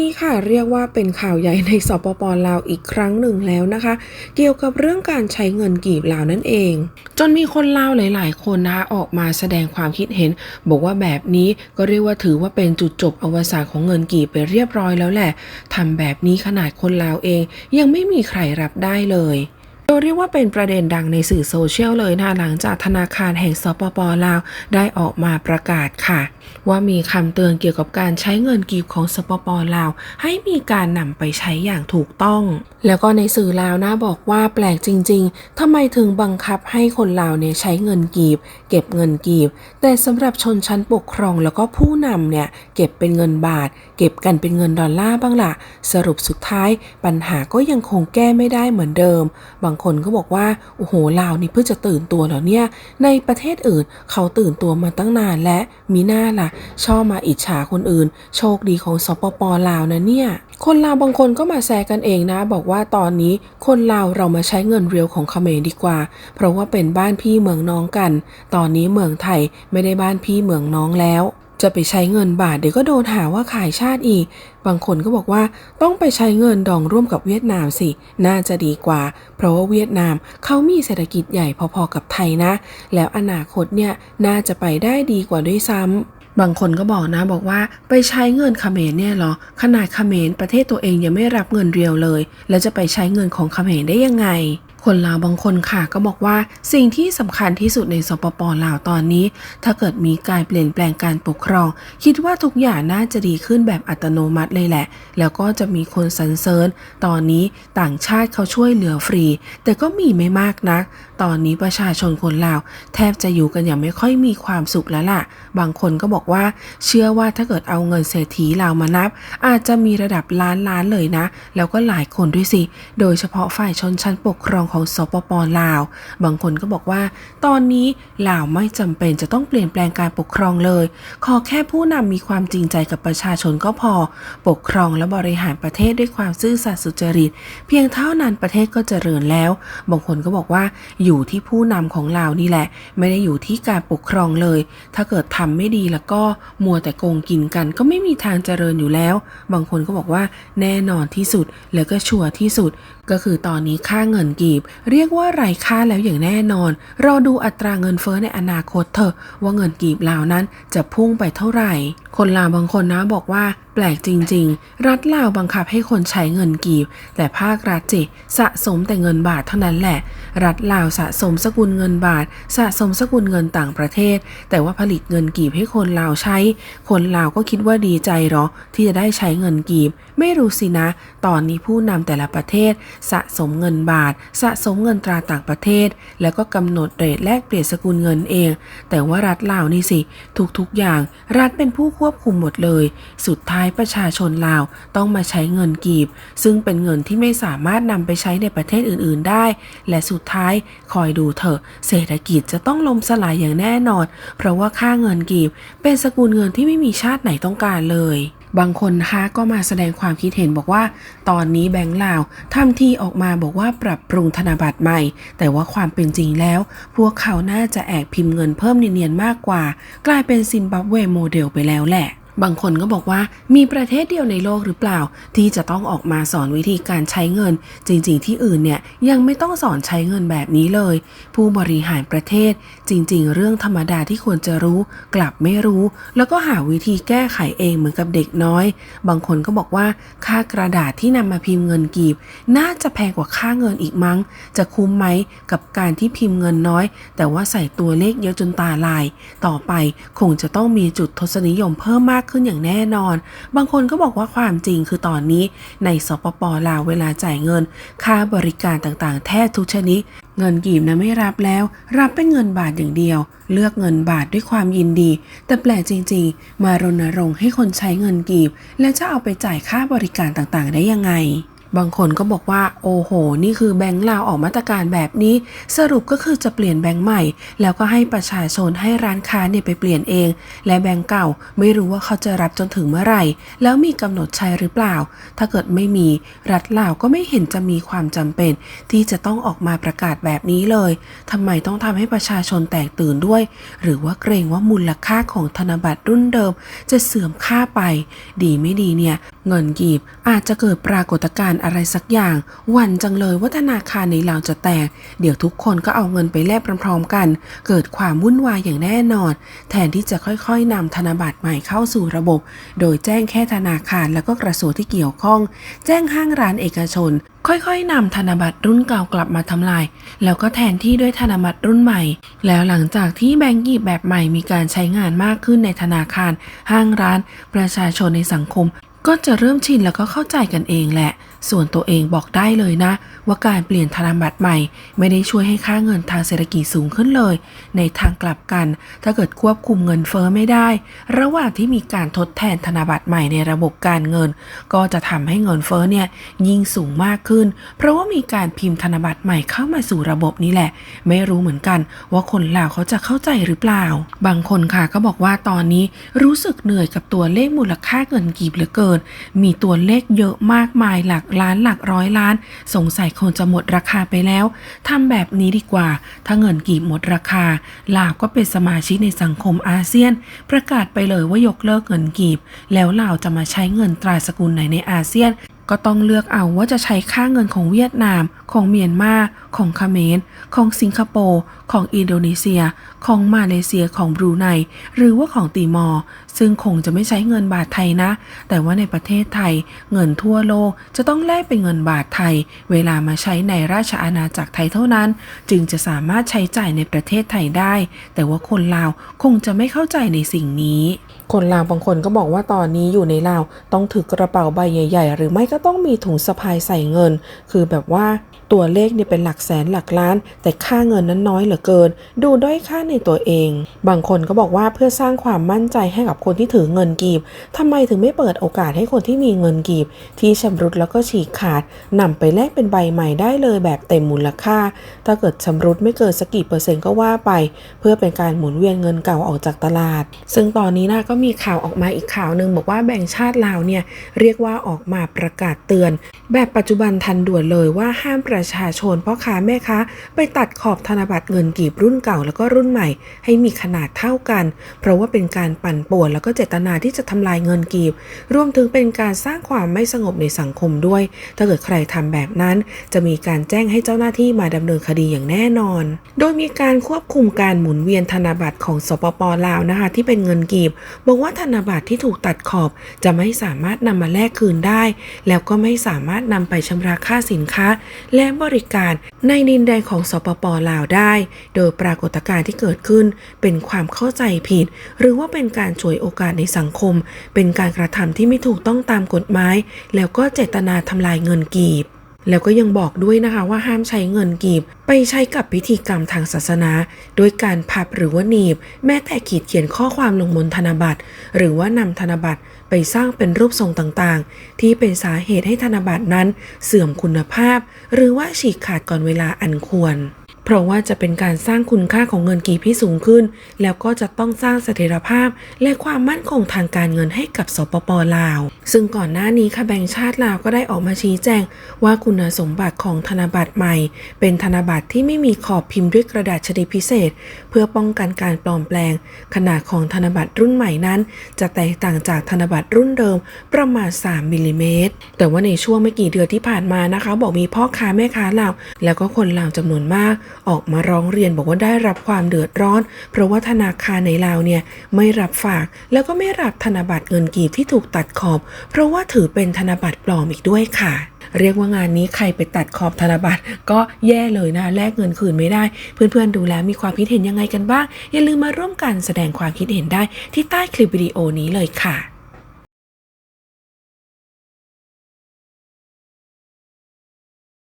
นี้ค่ะเรียกว่าเป็นข่าวใหญ่ในสปปลาวอีกครั้งหนึ่งแล้วนะคะ เกี่ยวกับเรื่องการใช้เงินกีบลาวนั่นเอง จนมีคนลาวหลาย ๆ คนนะคะออกมาแสดงความคิดเห็น บอกว่าแบบนี้ก็เรียกว่าถือว่าเป็นจุดจบอวสานของเงินกีบไปเรียบร้อยแล้วแหละทำแบบนี้ขนาดคนลาวเองยังไม่มีใครรับได้เลย โดยเรียกว่าเป็นประเด็นดังในสื่อโซเชียลเลยนะหลังจากธนาคารแห่งสปปลาวได้ออกมาประกาศค่ะ ว่ามีคำเตือนเกี่ยวกับการใช้เงินกีบของสปปลาว ให้มีการนำไปใช้อย่างถูกต้อง แล้วก็ในสื่อลาวนะบอกว่าแปลกจริง ๆทำไมถึงบังคับให้คนลาวเนี่ยใช้เงินกีบ เก็บเงินกีบ แต่สำหรับชนชั้นปกครองแล้วก็ผู้นำเนี่ยเก็บเป็นเงินบาท เก็บกันเป็นเงินดอลลาร์บ้างล่ะสรุปสุดท้ายปัญหาก็ยังคงแก้ไม่ได้เหมือนเดิมบางคนก็บอกว่า โอ้โหลาวนี่เพิ่งจะตื่นตัวแล้วเนี่ย ในประเทศอื่นเขาตื่นตัวมาตั้งนานและมีหน้าล่ะ ชอบมาอิจฉาคนอื่น โชคดีของสปปลาวนะเนี่ย คนลาวบางคนก็มาแซกันเองนะ บอกว่าตอนนี้คนลาวเรามาใช้เงินเรียวของเขมรดีกว่า เพราะว่าเป็นบ้านพี่เมืองน้องกัน ตอนนี้เมืองไทยไม่ได้บ้านพี่เมืองน้องแล้ว จะไปใช้เงินบาทเดี๋ยวก็โดนหาว่าขายชาติอีก บางคนก็บอกว่าต้องไปใช้เงินดองร่วมกับเวียดนามสิ น่าจะดีกว่า เพราะว่าเวียดนามเขามีเศรษฐกิจใหญ่พอๆกับไทยนะ แล้วอนาคตเนี่ยน่าจะไปได้ดีกว่าด้วยซ้ำบางคนก็บอกนะบอกว่าไปใช้เงินเขมรเนี่ยเหรอ ขนาดเขมรประเทศตัวเองยังไม่รับเงินเรียวเลย แล้วจะไปใช้เงินของเขมรได้ยังไง คนลาวบางคนค่ะก็บอกว่าสิ่งที่สำคัญที่สุดในสปปลาวตอนนี้ ถ้าเกิดมีการเปลี่ยนแปลงการปกครอง คิดว่าทุกอย่างน่าจะดีขึ้นแบบอัตโนมัติเลยแหละ แล้วก็จะมีคนสรรเสริญ ตอนนี้ต่างชาติเขาช่วยเหลือฟรี แต่ก็มีไม่มากนัก ตอนนี้ประชาชนคนลาว แทบจะอยู่กันอย่างไม่ค่อยมีความสุขแล้วล่ะ บางคนก็บอกว่า เชื่อว่าถ้าเกิดเอาเงินเศรษฐีลาวมานับ อาจจะมีระดับล้านล้านเลยนะ แล้วก็หลายคนด้วยสิ โดยเฉพาะฝ่ายชนชั้นปกครองของสปปลาว บางคนก็บอกว่า ตอนนี้ลาวไม่จำเป็นจะต้องเปลี่ยนแปลงการปกครองเลย ขอแค่ผู้นำมีความจริงใจกับประชาชนก็พอ ปกครองและบริหารประเทศด้วยความซื่อสัตย์สุจริต เพียงเท่านั้นประเทศก็เจริญแล้ว บางคนก็บอกว่าอยู่ที่ผู้นำของลาวนี่แหละ ไม่ได้อยู่ที่การปกครองเลย ถ้าเกิดทำไม่ดีแล้วก็มัวแต่โกงกินกันก็ไม่มีทางเจริญอยู่แล้ว บางคนก็บอกว่าแน่นอนที่สุดแล้วก็ชัวร์ที่สุด ก็คือตอนนี้ค่าเงินกีบ เรียกว่าไร้ค่าแล้วอย่างแน่นอน รอดูอัตราเงินเฟ้อในอนาคตเถอะว่าเงินกีบลาวนั้นจะพุ่งไปเท่าไหร่ คนลาวบางคนนะบอกว่า แปลกจริง ๆ รัฐลาวบังคับให้คนใช้เงินกีบ แต่ภาครัฐจิสะสมแต่เงินบาทเท่านั้นแหละ รัฐลาวสะสมสกุลเงินบาท สะสมสกุลเงินต่างประเทศ แต่ว่าผลิตเงินกีบให้คนลาวใช้ คนลาวก็คิดว่าดีใจหรอ ที่จะได้ใช้เงินกีบ ไม่รู้สินะ ตอนนี้ผู้นำแต่ละประเทศ สะสมเงินบาท สะสมเงินตราต่างประเทศ แล้วก็กำหนดเรทแลกเปลี่ยนสกุลเงินเอง แต่ว่ารัฐลาวนี่สิทุกๆอย่าง รัฐเป็นผู้ควบคุมหมดเลย สุดท้ายประชาชนลาวต้องมาใช้เงินกีบ ซึ่งเป็นเงินที่ไม่สามารถนำไปใช้ในประเทศอื่น ๆ ได้ และสุดท้ายคอยดูเถอะเศรษฐกิจจะต้องล่มสลายอย่างแน่นอน เพราะว่าค่าเงินกีบ เป็นสกุลเงินที่ไม่มีชาติไหนต้องการเลยบางคนนะคะก็มาแสดงความคิดเห็นบอกว่า ตอนนี้แบงก์ลาวทำที่ออกมาบอกว่าปรับปรุงธนบัตรใหม่ แต่ว่าความเป็นจริงแล้ว พวกเขาน่าจะแอบพิมพ์เงินเพิ่มเนียนๆมากกว่า กลายเป็นซิมบับเวโมเดลไปแล้วแหละ บางคนก็บอกว่ามีประเทศเดียวในโลกหรือเปล่า ที่จะต้องออกมาสอนวิธีการใช้เงิน จริง ๆ ที่อื่นเนี่ยยังไม่ต้องสอนใช้เงินแบบนี้เลย ผู้บริหารประเทศ จริง ๆ เรื่องธรรมดาที่ควรจะรู้ กลับไม่รู้ แล้วก็หาวิธีแก้ไขเองเหมือนกับเด็กน้อย บางคนก็บอกว่าค่ากระดาษที่นำมาพิมพ์เงินกีบ น่าจะแพงกว่าค่าเงินอีกมั้ง จะคุ้มไหมกับการที่พิมพ์เงินน้อย แต่ว่าใส่ตัวเลขเยอะจนตาลาย ต่อไปคงจะต้องมีจุดทศนิยมเพิ่มมากขึ้นอย่างแน่นอน บางคนก็บอกว่าความจริงคือตอนนี้ในสปปลาวเวลาจ่ายเงิน ค่าบริการต่างๆ แทบทุกชนิด เงินกีบนะไม่รับแล้ว รับเป็นเงินบาทอย่างเดียว เลือกเงินบาทด้วยความยินดี แต่แปลกจริง ๆ มารณรงค์ให้คนใช้เงินกีบ และจะเอาไปจ่ายค่าบริการต่างๆ ได้ยังไง บางคนก็บอกว่าโอ้โห นี่คือแบงก์ลาวออกมาตรการแบบนี้ สรุปก็คือจะเปลี่ยนแบงก์ใหม่ แล้วก็ให้ประชาชนให้ร้านค้าเนี่ยไปเปลี่ยนเอง และแบงก์เก่าไม่รู้ว่าเขาจะรับจนถึงเมื่อไหร่ แล้วมีกำหนดใช้หรือเปล่า ถ้าเกิดไม่มีรัฐลาวก็ไม่เห็นจะมีความจำเป็น ที่จะต้องออกมาประกาศแบบนี้เลยทำไมต้องทำให้ประชาชนแตกตื่นด้วย หรือว่าเกรงว่ามูลค่าของธนบัตรรุ่นเดิม จะเสื่อมค่าไป ดีไม่ดีเนี่ยเงินกีบอาจจะเกิดปรากฏการณ์อะไรสักอย่าง หวันจังเลยว่าธนาคารในลาวจะแตก เดี๋ยวทุกคนก็เอาเงินไปแลกพร้อมๆกัน เกิดความวุ่นวายอย่างแน่นอน แทนที่จะค่อยๆนำธนบัตรใหม่เข้าสู่ระบบ โดยแจ้งแค่ธนาคารแล้วก็กระทรวงที่เกี่ยวข้อง แจ้งห้างร้านเอกชน ค่อยๆนำธนบัตรรุ่นเก่ากลับมาทำลาย แล้วก็แทนที่ด้วยธนบัตรรุ่นใหม่ แล้วหลังจากที่แบงก์กีบแบบใหม่มีการใช้งานมากขึ้นในธนาคาร ห้างร้าน ประชาชนในสังคมก็จะเริ่มชินแล้วก็เข้าใจกันเองแหละ ส่วนตัวเองบอกได้เลยนะ ว่าการเปลี่ยนธนบัตรใหม่ ไม่ได้ช่วยให้ค่าเงินทางเศรษฐกิจสูงขึ้นเลย ในทางกลับกัน ถ้าเกิดควบคุมเงินเฟ้อไม่ได้ ระหว่างที่มีการทดแทนธนบัตรใหม่ในระบบการเงิน ก็จะทำให้เงินเฟ้อเนี่ยยิ่งสูงมากขึ้น เพราะว่ามีการพิมพ์ธนบัตรใหม่เข้ามาสู่ระบบนี้แหละ ไม่รู้เหมือนกัน ว่าคนลาวเขาจะเข้าใจหรือเปล่า บางคนค่ะก็บอกว่าตอนนี้รู้สึกเหนื่อยกับตัวเลขมูลค่าเงินกีบเหลือเกิน มีตัวเลขเยอะมากมายหลักล้านหลักร้อยล้าน สงสัยคงจะหมดราคาไปแล้ว ทำแบบนี้ดีกว่า ถ้าเงินกีบหมดราคา ลาวก็เป็นสมาชิกในสังคมอาเซียน ประกาศไปเลยว่ายกเลิกเงินกีบ แล้วลาวจะมาใช้เงินตราสกุลไหนในอาเซียน ก็ต้องเลือกเอาว่าจะใช้ค่าเงินของเวียดนาม ของเมียนมา ของเขมรของสิงคโปร์ ของอินโดนีเซีย ของมาเลเซีย ของบรูไน หรือว่าของติมอร์ ซึ่งคงจะไม่ใช้เงินบาทไทยนะ แต่ว่าในประเทศไทย เงินทั่วโลกจะต้องแลกเป็นเงินบาทไทย เวลามาใช้ในราชอาณาจักรไทยเท่านั้น จึงจะสามารถใช้จ่ายในประเทศไทยได้ แต่ว่าคนลาวคงจะไม่เข้าใจในสิ่งนี้ คนลาวบางคนก็บอกว่าตอนนี้อยู่ในลาวต้องถือกระเป๋าใบใหญ่ ๆ หรือไม่ก็ต้องมีถุงสะพายใส่เงิน คือแบบว่าตัวเลขเนี่ยเป็นหลักแสนหลักล้าน แต่ค่าเงินนั้นน้อยเหลือเกิน ดูด้อยค่าในตัวเอง บางคนก็บอกว่าเพื่อสร้างความมั่นใจให้กับคนที่ถือเงินกีบทำไมถึงไม่เปิดโอกาสให้คนที่มีเงินกีบ ที่ชำรุดแล้วก็ฉีกขาดนำไปแลกเป็นใบใหม่ได้เลยแบบเต็มมูลค่า ถ้าเกิดชำรุดไม่เกินสกกี่เปอร์เซ็นต์ก็ว่าไป เพื่อเป็นการหมุนเวียนเงินเก่าออกจากตลาด ซึ่งตอนนี้นะก็มีข่าวออกมาอีกข่าวหนึ่งบอกว่าแบ่งชาติลาวเนี่ยเรียกว่าออกมาประกาศเตือน แบบปัจจุบันทันด่วนเลยว่าห้ามประชาชนพ่อค้าแม่ค้าไปตัดขอบธนบัตรเงินกีบรุ่นเก่าแล้วก็รุ่นใหม่ ให้มีขนาดเท่ากัน เพราะว่าเป็นการปั่นป่วนแล้วก็เจตนาที่จะทำลายเงินกีบ รวมถึงเป็นการสร้างความไม่สงบในสังคมด้วย ถ้าเกิดใครทำแบบนั้นจะมีการแจ้งให้เจ้าหน้าที่มาดำเนินคดีอย่างแน่นอน โดยมีการควบคุมการหมุนเวียนธนบัตรของสปปลาวนะคะที่เป็นเงินกีบบอกว่าธนบัตรที่ถูกตัดขอบจะไม่สามารถนำมาแลกคืนได้ แล้วก็ไม่สามารถนำไปชำระค่าสินค้า และบริการในดินแดนของสปปลาวได้ โดยปรากฏการณ์ที่เกิดขึ้นเป็นความเข้าใจผิด หรือว่าเป็นการฉวยโอกาสในสังคม เป็นการกระทำที่ไม่ถูกต้องตามกฎหมาย แล้วก็เจตนาทำลายเงินกีบ แล้วก็ยังบอกด้วยนะคะว่าห้ามใช้เงินกีบ ไปใช้กับพิธีกรรมทางศาสนา โดยการพับหรือว่าหนีบ แม้แต่ขีดเขียนข้อความลงบนธนบัตร หรือว่านำธนบัตรไปสร้างเป็นรูปทรงต่างๆ ที่เป็นสาเหตุให้ธนบัตรนั้น เสื่อมคุณภาพ หรือว่าฉีกขาดก่อนเวลาอันควร เพราะว่าจะเป็นการสร้างคุณค่าของเงินกีบที่สูงขึ้น แล้วก็จะต้องสร้างเสถียรภาพ และความมั่นคงทางการเงินให้กับสปปลาว ซึ่งก่อนหน้านี้ค่ะแบงก์ชาติลาวก็ได้ออกมาชี้แจง ว่าคุณสมบัติของธนบัตรใหม่ เป็นธนบัตรที่ไม่มีขอบพิมพ์ด้วยกระดาษชนิดพิเศษ เพื่อป้องกันการปลอมแปลง ขนาดของธนบัตรรุ่นใหม่นั้น จะแตกต่างจากธนบัตรรุ่นเดิมประมาณ 3มิลลิเมตรแต่ว่าในช่วงไม่กี่เดือนที่ผ่านมานะคะ บอกมีพ่อค้าแม่ค้าลาวแล้วก็คนลาวจำนวนมากออกมาร้องเรียนบอกว่าได้รับความเดือดร้อน เพราะว่าธนาคารในลาวเนี่ยไม่รับฝากแล้วก็ไม่รับธนบัตรเงินกีบที่ถูกตัดขอบ เพราะว่าถือเป็นธนบัตรปลอมอีกด้วยค่ะเรียกว่างานนี้ใครไปตัดขอบธนบัตรก็แย่เลยนะ แลกเงินคืนไม่ได้ เพื่อนๆดูแล้วมีความคิดเห็นยังไงกันบ้าง อย่าลืมมาร่วมกันแสดงความคิดเห็นได้ที่ใต้คลิปวิดีโอนี้เลยค่ะ